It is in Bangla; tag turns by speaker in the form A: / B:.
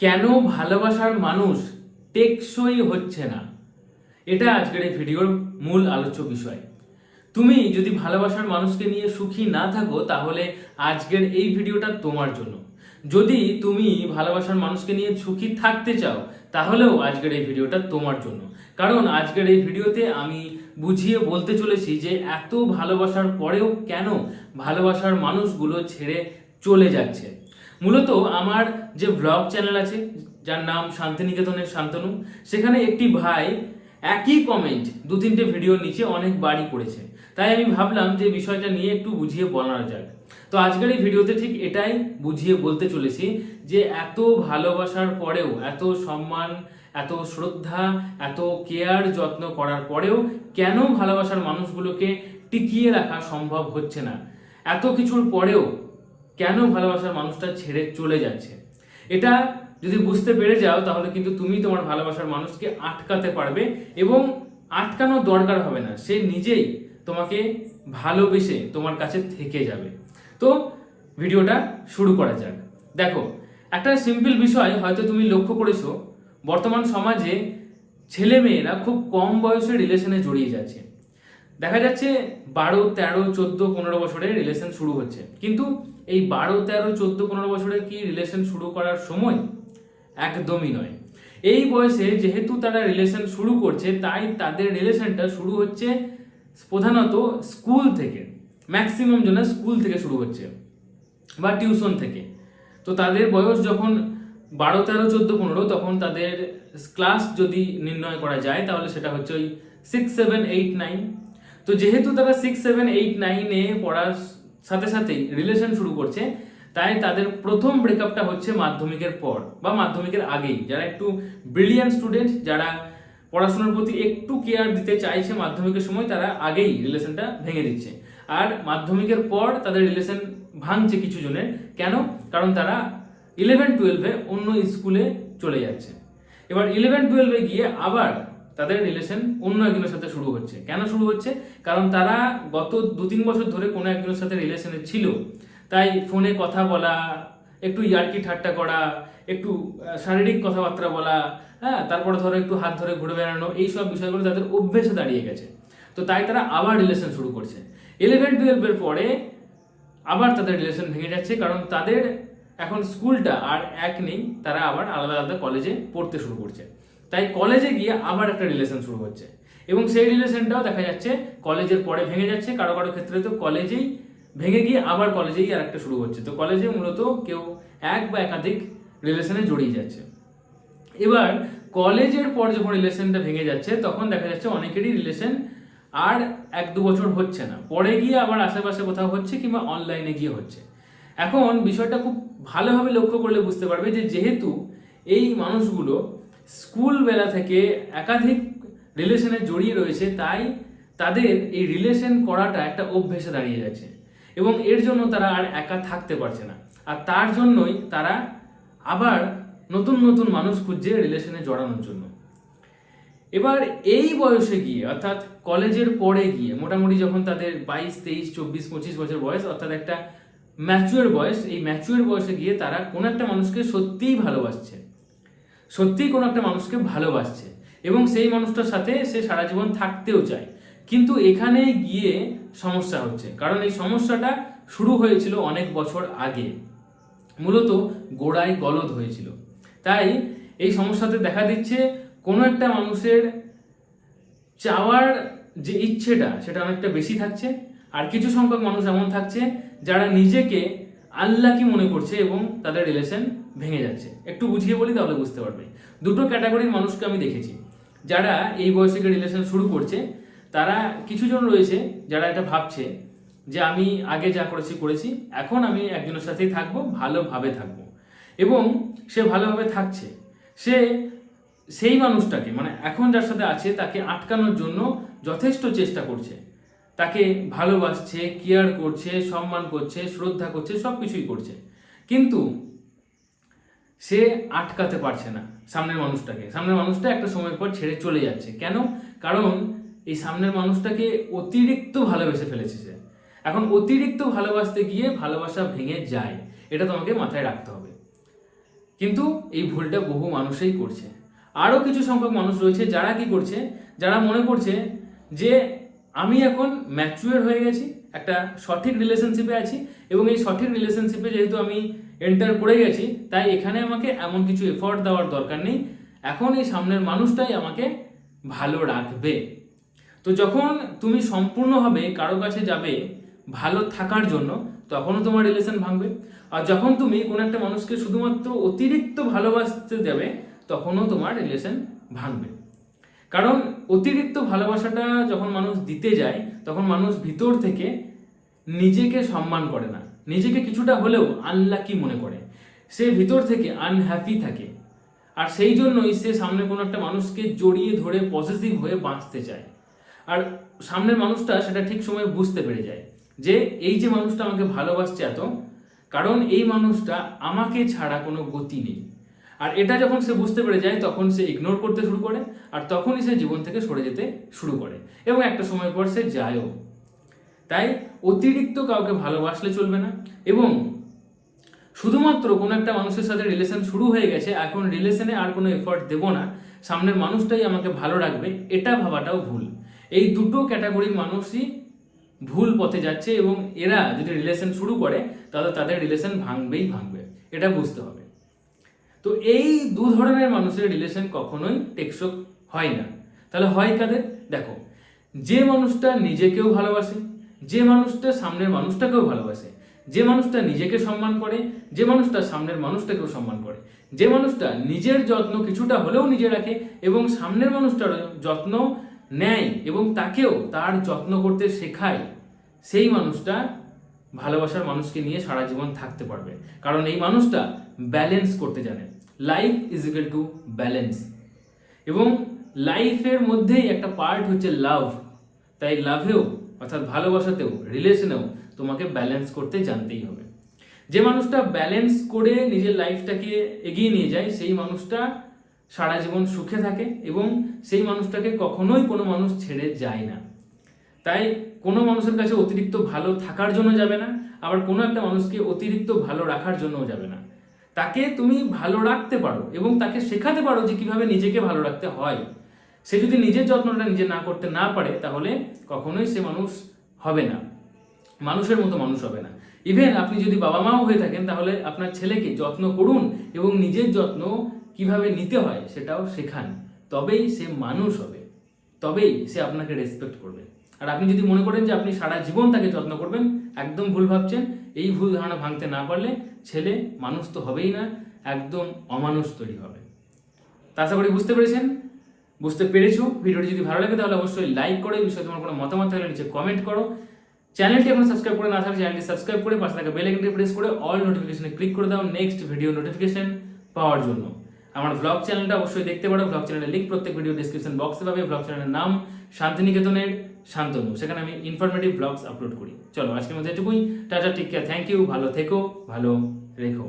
A: কেন ভালোবাসার মানুষ টেকসই হচ্ছে না? এটা আজকের এই ভিডিওর মূল আলোচ্য বিষয়। তুমি যদি ভালোবাসার মানুষকে নিয়ে সুখী না থাকো, তাহলে আজকের এই ভিডিওটা তোমার জন্য। যদি তুমি ভালোবাসার মানুষকে নিয়ে সুখী থাকতে চাও, তাহলেও আজকের এই ভিডিওটা তোমার জন্য। কারণ আজকের এই ভিডিওতে আমি বুঝিয়ে বলতে চলেছি যে এত ভালোবাসার পরেও কেন ভালোবাসার মানুষগুলো ছেড়ে চলে যাচ্ছে। মূলত আমার যে ব্লগ চ্যানেল আছে, যার নাম শান্তিনিকেতনের শান্তনু, সেখানে একটি ভাই একই কমেন্ট দু তিনটে ভিডিওর নিচে অনেক বাড়ি করেছে। তাই আমি ভাবলাম যে বিষয়টা নিয়ে একটু বুঝিয়ে বলানো যাক। তো আজকের এই ভিডিওতে ঠিক এটাই বুঝিয়ে বলতে চলেছি যে এত ভালোবাসার পরেও, এত সম্মান, এত শ্রদ্ধা, এত কেয়ার যত্ন করার পরেও কেন ভালোবাসার মানুষগুলোকে টিকিয়ে রাখা সম্ভব হচ্ছে না? এত কিছুর পরেও কেন ভালোবাসার মানুষটা ছেড়ে চলে যাচ্ছে? এটা যদি বুঝতে পেরে যাও, তাহলে কিন্তু তুমি তোমার ভালোবাসার মানুষকে আটকাতে পারবে এবং আটকানো দরকার হবে না। সে নিজেই তোমাকে ভালোবেসে তোমার কাছে থেকে যাবে। তো ভিডিওটা শুরু করা যাক। দেখো, একটা সিম্পল বিষয় হয়তো তুমি লক্ষ্য করেছ, বর্তমান সমাজে ছেলে মেয়েরা খুব কম বয়সে রিলেশনে জড়িয়ে যাচ্ছে। দেখা যাচ্ছে বারো, তেরো, চোদ্দ, পনেরো বছরে রিলেশন শুরু হচ্ছে। কিন্তু এই বারো, তেরো, চোদ্দ, পনেরো বছরের কি রিলেশন শুরু করার সময়? একদমই নয়। এই বয়সে যেহেতু তারা রিলেশন শুরু করছে, তাই তাদের রিলেশনটা শুরু হচ্ছে প্রধানত স্কুল থেকে। ম্যাক্সিমাম জন্য স্কুল থেকে শুরু হচ্ছে বা টিউশন থেকে। তো তাদের বয়স যখন বারো, তেরো, চোদ্দ, পনেরো, তখন তাদের ক্লাস যদি নির্ণয় করা যায়, তাহলে সেটা হচ্ছে ওই সিক্স সেভেন এইট নাইন তো যেহেতু তারা সিক্স সেভেন এইট নাইনে পড়ার সাথে সাথেই রিলেশন শুরু করছে। তাই তাদের প্রথম ব্রেকআপটা হচ্ছে মাধ্যমিকের পর বা মাধ্যমিকের আগেই। যারা একটু ব্রিলিয়ান্ট স্টুডেন্ট যারা পড়াশোনার প্রতি একটু কেয়ার দিতে চাইছে মাধ্যমিকের সময়, তারা আগেই রিলেশনটা ভেঙে দিচ্ছে। আর মাধ্যমিকের পর তাদের রিলেশন ভাঙছে কিছু জনের। কেন? কারণ তারা ইলেভেন টুয়েলভে অন্য স্কুলে চলে যাচ্ছে। এবার ইলেভেন টুয়েলভে গিয়ে আবার তাদের রিলেশন অন্য একজনের সাথে শুরু হচ্ছে। কেন শুরু হচ্ছে? কারণ তারা গত দু তিন বছর ধরে কোনো একজনের সাথে রিলেশনে ছিল। তাই ফোনে কথা বলা, একটু ইয়ার্কি ঠাট্টা করা, একটু শারীরিক কথাবার্তা বলা হ্যাঁ তারপরে ধরো একটু হাত ধরে ঘুরে বেড়ানো এই সব বিষয়গুলো তাদের অভ্যেসে দাঁড়িয়ে গেছে। তো তাই তারা আবার রিলেশন শুরু করছে। ইলেভেন টুয়েলভের পরে আবার তাদের রিলেশন ভেঙে যাচ্ছে, কারণ তাদের এখন স্কুলটা আর এক নেই, তারা আবার আলাদা আলাদা কলেজে পড়তে শুরু করছে। তাই কলেজে গিয়ে আবার একটা রিলেশন শুরু হচ্ছে। এবং সেই রিলেশনটাও দেখা যাচ্ছে কলেজের পরে ভেঙে যাচ্ছে। কারও কারও ক্ষেত্রে তো কলেজেই ভেঙে গিয়ে আবার কলেজেই আর একটা শুরু হচ্ছে। তো কলেজে মূলত কেউ এক বা একাধিক রিলেশনে জড়িয়ে যাচ্ছে। এবার কলেজের পর যখন রিলেশনটা ভেঙে যাচ্ছে, তখন দেখা যাচ্ছে অনেকেরই রিলেশন আর এক দু বছর হচ্ছে না। পরে গিয়ে আবার আশেপাশে কোথাও হচ্ছে কিংবা অনলাইনে গিয়ে হচ্ছে। এখন বিষয়টা খুব ভালোভাবে লক্ষ্য করলে বুঝতে পারবে যে যেহেতু এই মানুষগুলো স্কুল বেলা থেকে একাধিক রিলেশনে জড়িয়ে রয়েছে, তাই তাদের এই রিলেশন করাটা একটা অভ্যেসে দাঁড়িয়ে যাচ্ছে এবং এর জন্য তারা আর একা থাকতে পারছে না। আর তার জন্যই তারা আবার নতুন নতুন মানুষ খুঁজছে রিলেশনে জড়ানোর জন্য। এবার এই বয়সে গিয়ে, অর্থাৎ কলেজের পরে গিয়ে, মোটামুটি যখন তাদের বাইশ, তেইশ, চব্বিশ, পঁচিশ বছর বয়স, অর্থাৎ একটা ম্যাচুয়ার বয়স, এই ম্যাচুয়ার বয়সে গিয়ে তারা কোনো একটা মানুষকে সত্যিই ভালোবাসছে। সত্যিই কোনো একটা মানুষকে ভালোবাসছে এবং সেই মানুষটার সাথে সে সারা জীবন থাকতেও চায়। কিন্তু এখানে গিয়ে সমস্যা হচ্ছে। কারণ এই সমস্যাটা শুরু হয়েছিল অনেক বছর আগে। মূলত গোড়ায় গলদ হয়েছিল। তাই এই সমস্যাতে দেখা দিচ্ছে কোনো একটা মানুষের চাওয়ার যে ইচ্ছেটা, সেটা অনেকটা বেশি থাকছে। আর কিছু সংখ্যক মানুষ এমন থাকছে যারা নিজেকে আল্লাহ কি মনে করছে এবং তাদের রিলেশন ভেঙে যাচ্ছে। একটু বুঝিয়ে বলি তাহলে বুঝতে পারবে। দুটো ক্যাটাগরির মানুষকে আমি দেখেছি। যারা এই বয়সে রিলেশন শুরু করছে, তারা কিছুজন রয়েছে যারা এটা ভাবছে যে আমি আগে যা করেছি করেছি, এখন আমি একজনের সাথেই থাকব, ভালোভাবে থাকব। এবং সে ভালোভাবে থাকছে। সে সেই মানুষটাকে মানে এখন যার সাথে আছে, তাকে আটকানোর জন্য যথেষ্ট চেষ্টা করছে। তাকে ভালোবাসছে কেয়ার করছে, সম্মান করছে, শ্রদ্ধা করছে সব কিছুই করছে। কিন্তু সে আটকাতে পারছে না সামনের মানুষটাকে। সামনের মানুষটা একটা সময়ের পর ছেড়ে চলে যাচ্ছে। কেন? কারণ এই সামনের মানুষটাকে অতিরিক্ত ভালোবেসে ফেলেছে সে। এখন অতিরিক্ত ভালোবাসতে গিয়ে ভালোবাসা ভেঙে যায়, এটা তোমাকে মাথায় রাখতে হবে। কিন্তু এই ভুলটা বহু মানুষই করছে। আরও কিছু সংখ্যক মানুষ রয়েছে যারা কি করছে? যারা মনে করছে যে আমি এখন ম্যাচুয়ার হয়ে গেছি, একটা সঠিক রিলেশনশিপে আছি এবং এই সঠিক রিলেশনশিপে যেহেতু আমি এন্টার করে গেছি, তাই এখানে আমাকে এমন কিছু এফোর্ট দেওয়ার দরকার নেই। এখন এই সামনের মানুষটাই আমাকে ভালো রাখবে। তো যখন তুমি সম্পূর্ণভাবে কারও কাছে যাবে ভালো থাকার জন্য, তখনও তোমার রিলেশন ভাঙবে। আর যখন তুমি কোনো একটা মানুষকে শুধুমাত্র অতিরিক্ত ভালোবাসতে যাবে, তখনও তোমার রিলেশন ভাঙবে। কারণ অতিরিক্ত ভালোবাসাটা যখন মানুষ দিতে যায়, তখন মানুষ ভিতর থেকে নিজেকে সম্মান করে না। নিজেকে কিছুটা হলেও আনলাকি মনে করে। সে ভিতর থেকে আনহ্যাপি থাকে। আর সেই জন্যই সে সামনে কোনো একটা মানুষকে জড়িয়ে ধরে পজিটিভ হয়ে বাঁচতে চায়। আর সামনের মানুষটা সেটা ঠিক সময়ে বুঝতে পেরে যায় যে এই যে মানুষটা আমাকে ভালোবাসছে এত, কারণ এই মানুষটা আমাকে ছাড়া কোনো গতি নেই। আর এটা যখন সে বুঝতে পেরে যায়, তখন সে ইগনোর করতে শুরু করে, আর তখনই সে জীবন থেকে সরে যেতে শুরু করে। এবং একটা সময় পর সে যায়ও। তাই অতিরিক্ত কাউকে ভালোবাসলে চলবে না। এবং শুধুমাত্র কোনো একটা মানুষের সাথে রিলেশন শুরু হয়ে গেছে এখন রিলেশনে আর কোনো এফর্ট দেবো না। সামনের মানুষটাই আমাকে ভালো রাখবে, এটা ভাবাটাও ভুল। এই দুটো ক্যাটাগরির মানুষই ভুল পথে যাচ্ছে এবং এরা যদি রিলেশন শুরু করে, তাহলে তাদের রিলেশন ভাঙবেই ভাঙবে, এটা বুঝতে হবে। তো এই দু ধরনের মানুষের রিলেশন কখনোই টেকসক হয় না। তাহলে হয় কাদের? দেখো, যে মানুষটা নিজেকেও ভালোবাসে যে মানুষটা সামনের মানুষটাকেও ভালোবাসে, যে মানুষটা নিজেকে সম্মান করে, যে মানুষটা সামনের মানুষটাকেও সম্মান করে, যে মানুষটা নিজের যত্ন কিছুটা হলেও নিজে রাখে এবং সামনের মানুষটার যত্ন নেয় এবং তাকেও তার যত্ন করতে শেখায়, সেই মানুষটা ভালোবাসার মানুষকে নিয়ে সারা জীবন থাকতে পারবে। কারণ এই মানুষটা ব্যালেন্স করতে জানে। Life is equal to balance এবং লাইফের মধ্যেই একটা পার্ট হচ্ছে লাভ তাই লাভেও অর্থাৎ ভালোবাসাতেও, রিলেশনেও তোমাকে ব্যালেন্স করতে জানতেই হবে। যে মানুষটা ব্যালেন্স করে নিজের লাইফটাকে এগিয়ে নিয়ে যায়, সেই মানুষটা সারা জীবন সুখে থাকে এবং সেই মানুষটাকে কখনোই কোনো মানুষ ছেড়ে যায় না। তাই কোনো মানুষের কাছে অতিরিক্ত ভালো থাকার জন্য যাবে না, আবার কোনো একটা মানুষকে অতিরিক্ত ভালো রাখার জন্যও যাবে না। তাকে তুমি ভালো রাখতে পারো এবং তাকে শেখাতে পারো যে কীভাবে নিজেকে ভালো রাখতে হয়। সে যদি নিজের যত্নটা নিজে না করতে না পারে, তাহলে কখনোই সে মানুষ হবে না। মানুষের মতো মানুষ হবে না। ইভেন আপনি যদি বাবা মাও হয়ে থাকেন, তাহলে আপনার ছেলেকে যত্ন করুন এবং নিজের যত্ন কীভাবে নিতে হয় সেটাও শেখান। তবেই সে মানুষ হবে। তবেই সে আপনাকে রেসপেক্ট করবে। আর আপনি যদি মনে করেন যে আপনি সারা জীবন তাকে যত্ন করবেন, একদম ভুল ভাবছেন, এই ভুল ধারণা ভাঙতে না পারলে ছেলে মানুষ তো হবেই না, একদম অমানুষ তৈরি হবে। তা আশা করি বুঝতে পেরেছেন? বুঝতে পেরেছ? ভিডিওটি যদি ভালো লাগে তাহলে অবশ্যই লাইক করো এই বিষয়ে তোমার কোনো মতামত থাকলে নিচে কমেন্ট করো। চ্যানেলটি এখন সাবস্ক্রাইব করে না থাকলে চ্যানেলটি সাবস্ক্রাইব করে, পাশে থাকা বেল আইকনটি প্রেস করে অল নোটিফিকেশনে ক্লিক করে দাও নেক্সট ভিডিও নোটিফিকেশন পাওয়ার জন্য। আমার ব্লগ চ্যানেলটা অবশ্যই দেখতে পারো। ব্লগ চ্যানেলের লিঙ্ক প্রত্যেক ভিডিও ডিসক্রিপশন বক্সে পাবে। ব্লগ চ্যানেলের নাম শান্তিনিকেতনের শান্তনু। সেখানে আমি ইনফরমেটিভ ব্লগস আপলোড করি। চলো, আজকের মধ্যে এটুকুই। Tata take care thank you ভালো থেকো, ভালো রেখো।